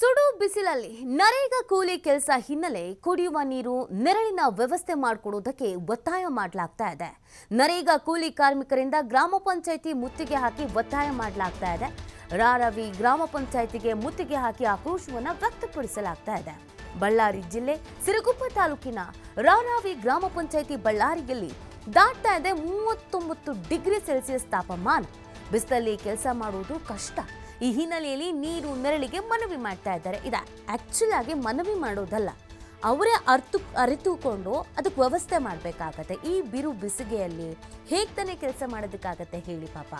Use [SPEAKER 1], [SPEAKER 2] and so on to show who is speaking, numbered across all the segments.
[SPEAKER 1] ಸುಡು ಬಿಸಿಲಲ್ಲಿ ನರೇಗಾ ಕೂಲಿ ಕೆಲಸ ಹಿನ್ನೆಲೆ ಕುಡಿಯುವ ನೀರು ನೆರಳಿನ ವ್ಯವಸ್ಥೆ ಮಾಡಿಕೊಡುವುದಕ್ಕೆ ಒತ್ತಾಯ ಮಾಡಲಾಗ್ತಾ ಇದೆ. ನರೇಗಾ ಕೂಲಿ ಕಾರ್ಮಿಕರಿಂದ ಗ್ರಾಮ ಪಂಚಾಯಿತಿ ಮುತ್ತಿಗೆ ಹಾಕಿ ಒತ್ತಾಯ ಮಾಡಲಾಗ್ತಾ ಇದೆ. ರಾರವಿ ಗ್ರಾಮ ಪಂಚಾಯಿತಿಗೆ ಮುತ್ತಿಗೆ ಹಾಕಿ ಆಕ್ರೋಶವನ್ನು ವ್ಯಕ್ತಪಡಿಸಲಾಗ್ತಾ ಇದೆ. ಬಳ್ಳಾರಿ ಜಿಲ್ಲೆ ಸಿರುಗುಪ್ಪ ತಾಲೂಕಿನ ರಾರಾವಿ ಗ್ರಾಮ ಪಂಚಾಯಿತಿ ಬಳ್ಳಾರಿಯಲ್ಲಿ ದಾಟ್ತಾ ಇದೆ ಮೂವತ್ತೊಂಬತ್ತು ಡಿಗ್ರಿ ಸೆಲ್ಸಿಯಸ್ ತಾಪಮಾನ. ಬಿಸಿಲಲ್ಲಿ ಕೆಲಸ ಮಾಡುವುದು ಕಷ್ಟ. ಈ ಹಿನ್ನೆಲೆಯಲ್ಲಿ ನೀರು ನೆರಳಿಗೆ ಮನವಿ ಮಾಡ್ತಾ ಇದ್ದಾರೆ. ಇದು ಆಕ್ಚುಲಾಗಿ ಮನವಿ ಮಾಡೋದಲ್ಲ. ಅವರೇ ಅರ್ತು, ಅರಿತುಕೊಂಡು ಅದಕ್ಕೆ ವ್ಯವಸ್ಥೆ ಮಾಡಬೇಕಾಗತ್ತೆ. ಈ ಬಿರು ಬಿಸಿಗೆಯಲ್ಲಿ ಹೇಗೆ ತಾನೇ ಕೆಲಸ ಮಾಡೋದಕ್ಕಾಗತ್ತೆ ಹೇಳಿ ಪಾಪ.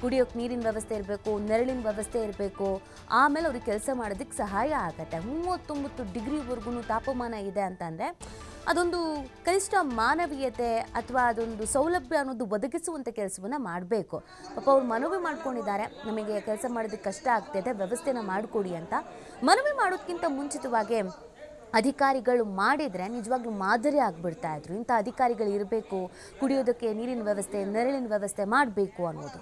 [SPEAKER 1] ಕುಡಿಯೋಕೆ ನೀರಿನ ವ್ಯವಸ್ಥೆ ಇರಬೇಕು, ನೆರಳಿನ ವ್ಯವಸ್ಥೆ ಇರಬೇಕು, ಆಮೇಲೆ ಅವ್ರಿಗೆ ಕೆಲಸ ಮಾಡೋದಕ್ಕೆ ಸಹಾಯ ಆಗತ್ತೆ. ಮೂವತ್ತೊಂಬತ್ತು ಡಿಗ್ರಿವರೆಗೂ ತಾಪಮಾನ ಇದೆ ಅಂತಂದರೆ ಅದೊಂದು ಕನಿಷ್ಠ ಮಾನವೀಯತೆ ಅಥವಾ ಅದೊಂದು ಸೌಲಭ್ಯ ಅನ್ನೋದು ಒದಗಿಸುವಂಥ ಕೆಲಸವನ್ನು ಮಾಡಬೇಕು. ಪಾಪ ಅವ್ರು ಮನವಿ ಮಾಡ್ಕೊಂಡಿದ್ದಾರೆ, ನಮಗೆ ಕೆಲಸ ಮಾಡೋದಕ್ಕೆ ಕಷ್ಟ ಆಗ್ತಿದೆ, ವ್ಯವಸ್ಥೆನ ಮಾಡಿಕೊಡಿ ಅಂತ. ಮನವಿ ಮಾಡೋದಕ್ಕಿಂತ ಮುಂಚಿತವಾಗಿ ಅಧಿಕಾರಿಗಳು ಮಾಡಿದರೆ ನಿಜವಾಗ್ಲೂ ಮಾದರಿ ಆಗಿಬಿಡ್ತಾ ಇದ್ರು. ಇಂಥ ಅಧಿಕಾರಿಗಳು ಇರಬೇಕು ಕುಡಿಯೋದಕ್ಕೆ ನೀರಿನ ವ್ಯವಸ್ಥೆ ನೆರಳಿನ ವ್ಯವಸ್ಥೆ ಮಾಡಬೇಕು ಅನ್ನೋದು.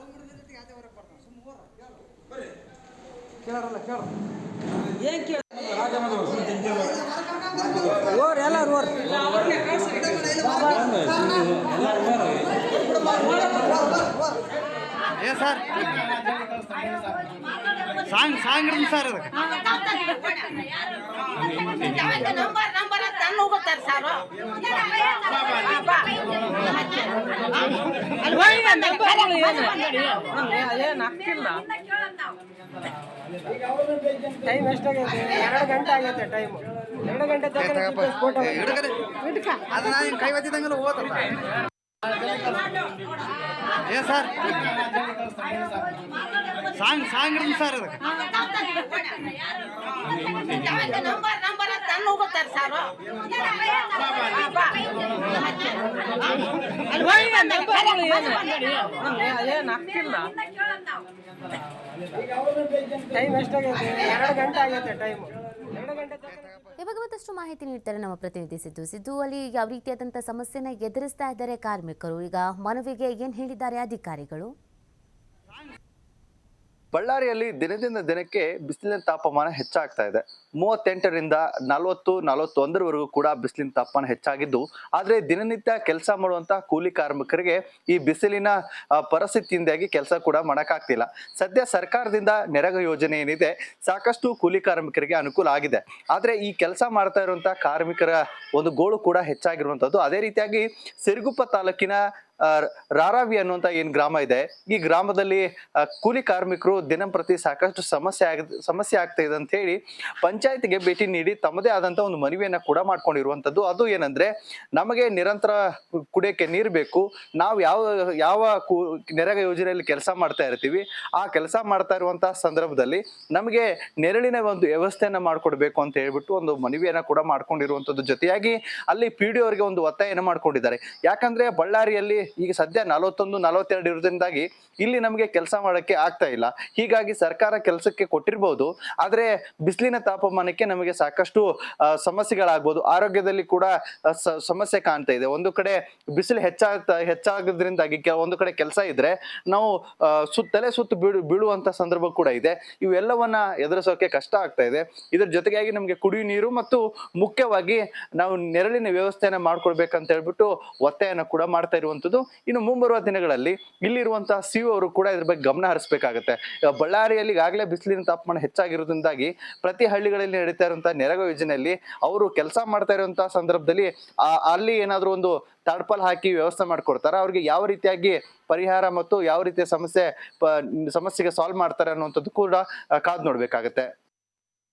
[SPEAKER 2] ಏನ್ ಕೇಳ? ಓರ್ ಎಲ್ಲಾರು ಓರ್.
[SPEAKER 3] ಏ ಸರ್ ಸಾಂಗ್ ಸಾಂಗ್ ರೀ ಸರ್ ಅದಕ್ಕೆ
[SPEAKER 2] ಏನ್ ಹಾಕಿಲ್ಲ ಟೈಮ್ ಎಷ್ಟಾಗೈತೆ ಎರಡು ಗಂಟೆ ಆಗೈತೆ ಟೈಮ್ ಎರಡು ಗಂಟೆ ತನಕ ಸ್ಫೋಟ
[SPEAKER 3] ಅದು ಕೈ ಒತ್ತಿದಂಗೆಲ್ಲ ಏ ಸರ್. ಸಾಂಗ್ ಸಾಂಗ್ ಇರ್ಲಿ ಸರ್ ಅದಕ್ಕೆ.
[SPEAKER 2] ಏನ್? ಹಾಕಿಲ್ಲ ಟೈಮ್
[SPEAKER 1] ಇವಾಗ ಮತ್ತಷ್ಟು ಮಾಹಿತಿ ನೀಡ್ತಾರೆ ನಮ್ಮ ಪ್ರತಿನಿಧಿ ಸಿದ್ದು. ಸಿದ್ದು ಅಲ್ಲಿ ಯಾವ ರೀತಿಯಾದಂತಹ ಸಮಸ್ಯೆನ ಎದುರಿಸ್ತಾ ಇದ್ದಾರೆ ಕಾರ್ಮಿಕರು? ಈಗ ಮನವಿಗೆ ಏನು ಹೇಳಿದ್ದಾರೆ ಅಧಿಕಾರಿಗಳು?
[SPEAKER 4] ಬಳ್ಳಾರಿಯಲ್ಲಿ ದಿನದಿಂದ ದಿನಕ್ಕೆ ಬಿಸಿಲಿನ ತಾಪಮಾನ ಹೆಚ್ಚಾಗ್ತಾ ಇದೆ. ಮೂವತ್ತೆಂಟರಿಂದ ನಲವತ್ತು, ನಲವತ್ತೊಂದರವರೆಗೂ ಕೂಡ ಬಿಸಿಲಿನ ತಾಪಮಾನ ಹೆಚ್ಚಾಗಿದ್ದು, ಆದರೆ ದಿನನಿತ್ಯ ಕೆಲಸ ಮಾಡುವಂತ ಕೂಲಿ ಕಾರ್ಮಿಕರಿಗೆ ಈ ಬಿಸಿಲಿನ ಪರಿಸ್ಥಿತಿಯಿಂದಾಗಿ ಕೆಲಸ ಕೂಡ ಮಾಡೋಕ್ಕಾಗ್ತಿಲ್ಲ. ಸದ್ಯ ಸರ್ಕಾರದಿಂದ ನೆರಗ ಯೋಜನೆ ಏನಿದೆ, ಸಾಕಷ್ಟು ಕೂಲಿ ಕಾರ್ಮಿಕರಿಗೆ ಅನುಕೂಲ ಆಗಿದೆ. ಆದರೆ ಈ ಕೆಲಸ ಮಾಡ್ತಾ ಇರುವಂತ ಕಾರ್ಮಿಕರ ಒಂದು ಗೋಳು ಕೂಡ ಹೆಚ್ಚಾಗಿರುವಂಥದ್ದು ಅದೇ ರೀತಿಯಾಗಿ ಸಿರುಗುಪ್ಪ ತಾಲೂಕಿನ ರಾರಾವಿ ಅನ್ನುವಂತ ಏನ್ ಗ್ರಾಮ ಇದೆ, ಈ ಗ್ರಾಮದಲ್ಲಿ ಕೂಲಿ ಕಾರ್ಮಿಕರು ದಿನಂಪ್ರತಿ ಸಾಕಷ್ಟು ಸಮಸ್ಯೆ ಆಗ, ಸಮಸ್ಯೆ ಆಗ್ತಾ ಇದೆ ಅಂತ ಹೇಳಿ ಪಂಚಾಯತ್ಗೆ ಭೇಟಿ ನೀಡಿ ತಮ್ಮದೇ ಆದಂತ ಒಂದು ಮನವಿಯನ್ನ ಕೂಡ ಮಾಡ್ಕೊಂಡಿರುವಂತದ್ದು. ಅದು ಏನಂದ್ರೆ, ನಮಗೆ ನಿರಂತರ ಕುಡಿಯಕ್ಕೆ ನೀರು ಬೇಕು, ನಾವು ಯಾವ ಯಾವ ನೆರೆಗ ಯೋಜನೆಯಲ್ಲಿ ಕೆಲಸ ಮಾಡ್ತಾ ಇರ್ತೀವಿ, ಆ ಕೆಲಸ ಮಾಡ್ತಾ ಇರುವಂತಹ ಸಂದರ್ಭದಲ್ಲಿ ನಮಗೆ ನೆರಳಿನ ಒಂದು ವ್ಯವಸ್ಥೆಯನ್ನ ಮಾಡ್ಕೊಡ್ಬೇಕು ಅಂತ ಹೇಳ್ಬಿಟ್ಟು ಒಂದು ಮನವಿಯನ್ನ ಕೂಡ ಮಾಡ್ಕೊಂಡಿರುವಂತದ್ದು. ಜೊತೆಯಾಗಿ ಅಲ್ಲಿ ಪಿ ಡಿ ಅವರಿಗೆ ಒಂದು ಒತ್ತಾಯನ ಮಾಡ್ಕೊಂಡಿದ್ದಾರೆ. ಯಾಕಂದ್ರೆ ಬಳ್ಳಾರಿಯಲ್ಲಿ ಈಗ ಸದ್ಯ ನಲವತ್ತೊಂದು, ನಲವತ್ತೆರಡು ಇರೋದ್ರಿಂದಾಗಿ ಇಲ್ಲಿ ನಮಗೆ ಕೆಲಸ ಮಾಡೋಕ್ಕೆ ಆಗ್ತಾ ಇಲ್ಲ. ಹೀಗಾಗಿ ಸರ್ಕಾರ ಕೆಲಸಕ್ಕೆ ಕೊಟ್ಟಿರ್ಬೋದು, ಆದರೆ ಬಿಸಿಲಿನ ತಾಪಮಾನಕ್ಕೆ ನಮಗೆ ಸಾಕಷ್ಟು ಸಮಸ್ಯೆಗಳಾಗ್ಬೋದು. ಆರೋಗ್ಯದಲ್ಲಿ ಕೂಡ ಸಮಸ್ಯೆ ಕಾಣ್ತಾ ಇದೆ. ಒಂದು ಕಡೆ ಬಿಸಿಲು ಹೆಚ್ಚಾಗ್ತಾ, ಹೆಚ್ಚಾಗೋದ್ರಿಂದಾಗಿ ಒಂದು ಕಡೆ ಕೆಲಸ ಇದ್ರೆ ನಾವು ಸುತ್ತಲೇ ಸುತ್ತ ಬೀಳು, ಬೀಳುವಂತ ಸಂದರ್ಭ ಕೂಡ ಇದೆ. ಇವೆಲ್ಲವನ್ನ ಎದುರಿಸೋಕೆ ಕಷ್ಟ ಆಗ್ತಾ ಇದೆ. ಇದ್ರ ಜೊತೆಗಾಗಿ ನಮಗೆ ಕುಡಿಯುವ ನೀರು ಮತ್ತು ಮುಖ್ಯವಾಗಿ ನಾವು ನೆರಳಿನ ವ್ಯವಸ್ಥೆಯನ್ನು ಮಾಡ್ಕೊಳ್ಬೇಕಂತ ಹೇಳ್ಬಿಟ್ಟು ಒತ್ತಾಯನ ಕೂಡ ಮಾಡ್ತಾ ಇರುವಂತದ್ದು. ಇನ್ನು ಮುಂಬರುವ ದಿನಗಳಲ್ಲಿ ಇಲ್ಲಿರುವಂತಹ ಸಿ ಅವರು ಕೂಡ ಇದ್ರ ಬಗ್ಗೆ ಗಮನ ಹರಿಸಬೇಕಾಗುತ್ತೆ. ಬಳ್ಳಾರಿಯಲ್ಲಿ ಈಗಾಗಲೇ ಬಿಸಿಲಿನ ತಾಪಮಾನ ಹೆಚ್ಚಾಗಿರೋದ್ರಿಂದಾಗಿ ಪ್ರತಿ ಹಳ್ಳಿಗಳಲ್ಲಿ ನಡೀತಾ ಇರುವಂತಹ ನೆರಗ ಯೋಜನೆಯಲ್ಲಿ ಅವರು ಕೆಲಸ ಮಾಡ್ತಾ ಇರುವಂತಹ ಸಂದರ್ಭದಲ್ಲಿ ಅಲ್ಲಿ ಏನಾದರೂ ಒಂದು ತಡಪಲ್ ಹಾಕಿ ವ್ಯವಸ್ಥೆ ಮಾಡ್ಕೊಡ್ತಾರೆ? ಅವ್ರಿಗೆ ಯಾವ ರೀತಿಯಾಗಿ ಪರಿಹಾರ ಮತ್ತು ಯಾವ ರೀತಿಯ ಸಮಸ್ಯೆ ಸಮಸ್ಯೆಗೆ ಸಾಲ್ವ್ ಮಾಡ್ತಾರೆ ಅನ್ನುವಂಥದ್ದು ಕೂಡ ಕಾದ್ ನೋಡ್ಬೇಕಾಗತ್ತೆ.